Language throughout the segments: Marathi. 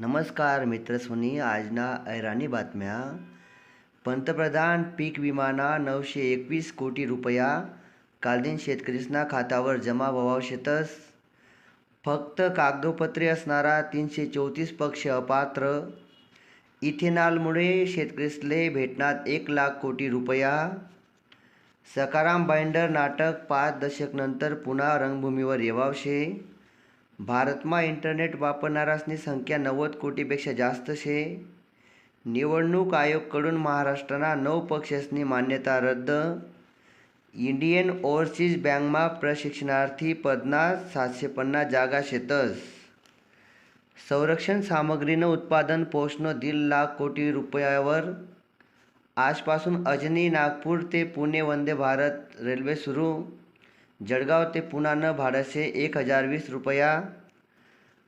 नमस्कार मित्रस्वनी आजना ऐराणी बातम्या. पंतप्रधान पीक विमाना नऊशे एकवीस कोटी रुपया. कालदिन शेतकरीसना खातावर जमा व्हावं शेतस. फक्त कागदोपत्रे असणारा तीनशे चौतीस पक्ष अपात्र. इथेनॉलमुळे शेतकरीसले भेटणार एक लाख कोटी रुपया. सकाराम बाइंडर नाटक पाच दशकनंतर पुन्हा रंगभूमीवर येवावशे. भारतमा इंटरनेट वापरणारासनी संख्या नव्वद कोटीपेक्षा जास्त शे. निवडणूक आयोगकडून महाराष्ट्रना नऊ पक्षसनी मान्यता रद्द. इंडियन ओव्हरसीज बँकमा प्रशिक्षणार्थी पदना सातशे पन्नास जागा शेतस. संरक्षण सामग्रीनं उत्पादन पोषणं दीड लाख कोटी रुपयावर. आजपासून अजनी नागपूर ते पुणे वंदे भारत रेल्वे सुरू. जळगाव ते पुणानं न शे एक हजार वीस रुपया.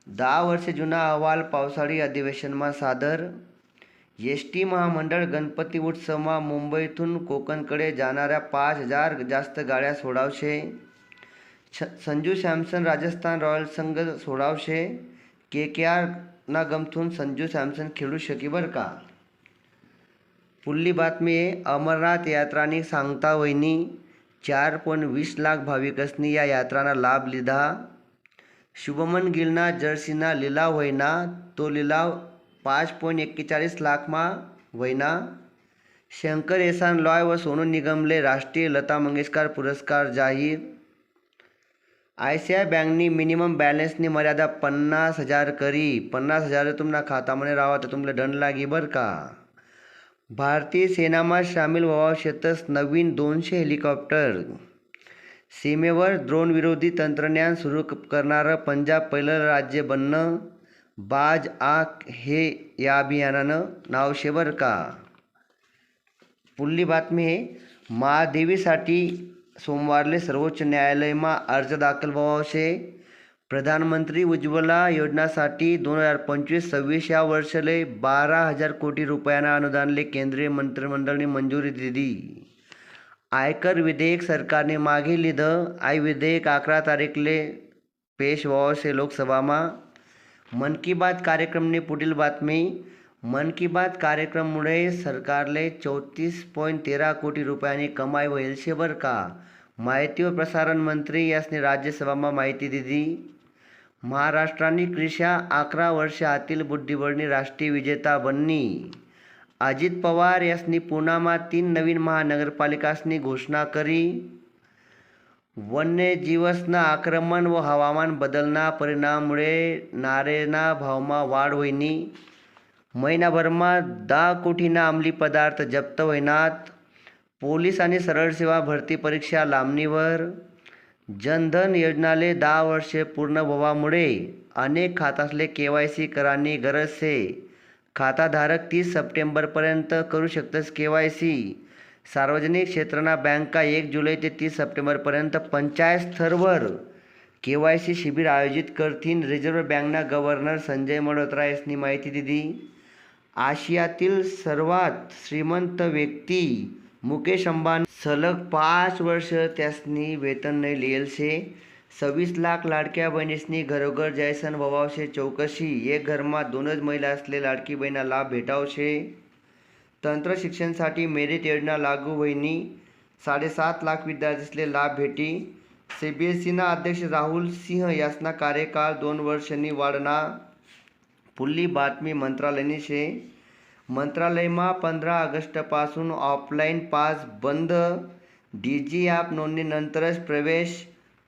दहा वर्षे जुना अहवाल पावसाळी अधिवेशनमा सादर. एस टी महामंडळ गणपती उत्सवमा मुंबईतून कोकणकडे जाणाऱ्या पाच हजार जास्त गाड्या सोडावशे. छ संजू सॅमसन राजस्थान रॉयल संघ सोडावशे. के के आर ना गमथून संजू सॅमसन खेळू शकी बरं का? पुल्ली बातमी आहे अमरनाथ यात्रानी सांगता वहिनी चार पॉईंट वीस लाख भाविकसनी या यात्राना लाभ लिधा. शुभमन गिलना जर्सीना लिलाव व्हयना तो लिलाव पाच पॉईंट एक्केचाळीस लाखमा व्हयना. शंकर एहसान लॉय व सोनू निगमले राष्ट्रीय लता मंगेशकर पुरस्कार जाहीर. आय सी आय बँकनी मिनिमम बॅलन्सनी मर्यादा पन्नास हजार करी. पन्नास हजार तुमना खातामध्ये राहा तर तुमले दंड लागी बरं का? भारतीय सेनामा सामील व्हावा शेतस नवीन दोनशे हेलिकॉप्टर. सीमेवर द्रोणविरोधी तंत्रज्ञान सुरू करणारं पंजाब पहिलं राज्य बनणं. बाज आक हे या अभियानानं नाव शेवर का? पुल्ली बातमी आहे महादेवीसाठी सोमवारले सर्वोच्च न्यायालयमा अर्ज दाखल व्हावशे प्रधानमंत्री उज्ज्वला योजनासाठी दोन हजार पंचवीस सव्वीस या वर्षले बारा हजार कोटी रुपयाना अनुदानले केंद्रीय मंत्रिमंडळनी मंजुरी दिली. आयकर विधेयक सरकारने मागे लिधं आय विधेयक अकरा तारीखले पेश व्हावशे लोकसभामा. मन की बात कार्यक्रमने पुढील बातमी. मन की बात कार्यक्रममुळे सरकारले चौतीस पॉईंट तेरा कोटी रुपयांनी कमाई होईल शे बरं का? માહિતી પ્રસારણ મંત્રી યાસની રાજ્યસભામાં માહિતી દીધી. મહારાષ્ટ્રની ક્રિશા આકરા વર્ષે આતિલ બુદ્ધિબળની રાષ્ટ્રીય વિજેતા બની. અજિત પવાર યસની પૂનામાં તીન નવીન મહાનગરપાલિકાની ઘોષણા કરી. વન્યજીવસના આક્રમણ વ હવામાન બદલના પરિણામુળે નારેના ભાવમાં વાઢ હોઈની મહિનાભરમાં દા કોઠીના અમલી પદાર્થ જપ્ત વયનાત. पोलीस आणि सरळ सेवा भरती परीक्षा लांबणीवर. जनधन योजनाले दहा वर्षे पूर्ण व्हावामुळे अनेक खातासले के वाय सी करानी गरज शे. खाताधारक तीस सप्टेंबरपर्यंत करू शकतस के वाय सी. सार्वजनिक क्षेत्रना बँका एक जुलै ते तीस सप्टेंबरपर्यंत पंचायत स्तरवर के वाय सी शिबिर आयोजित करतीन रिझर्व्ह बँकना गव्हर्नर संजय मल्होत्रा यांनी माहिती दिली. आशियातील सर्वात श्रीमंत व्यक्ती मुकेश अंबानी सलग पाच वर्ष त्यासनी वेतन नाही लिहिल शे. सव्वीस लाख लाडक्या बहिणीसनी घरोघर जायसन व्हावावशे चौकशी. एक घरमा दोनच महिला असले लाडकी बहिणा लाभ भेटावशे तंत्र शिक्षणसाठी मेरिट योजना लागू वहिनी साडेसात लाख विद्यार्थीसले लाभ भेटी. सी बी एस सीना अध्यक्ष राहुल सिंह यासना कार्यकाळ दोन वर्षनी वाढना. पुल्ली बातमी मंत्रालयनी शे. मंत्रालयमा पंधरा ऑगस्टपासून ऑफलाईन पास बंद. डीजी ॲप नोंदणीनंतरच प्रवेश.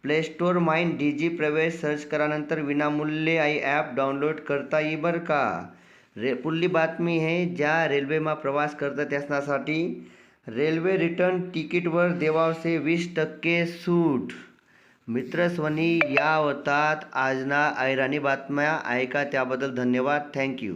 प्ले स्टोर माईन डीजी प्रवेश सर्च करानंतर विनामूल्य आई ॲप डाउनलोड करता येई बरं का? रे पुल्ली बातमी आहे ज्या रेल्वेमा प्रवास करतात त्यासाठी रेल्वे रिटर्न तिकीटवर देवावसे वीस टक्के सूट. मित्रस्वनी या होतात. आजना ऐराणी बातम्या ऐका त्याबद्दल धन्यवाद. थँक्यू.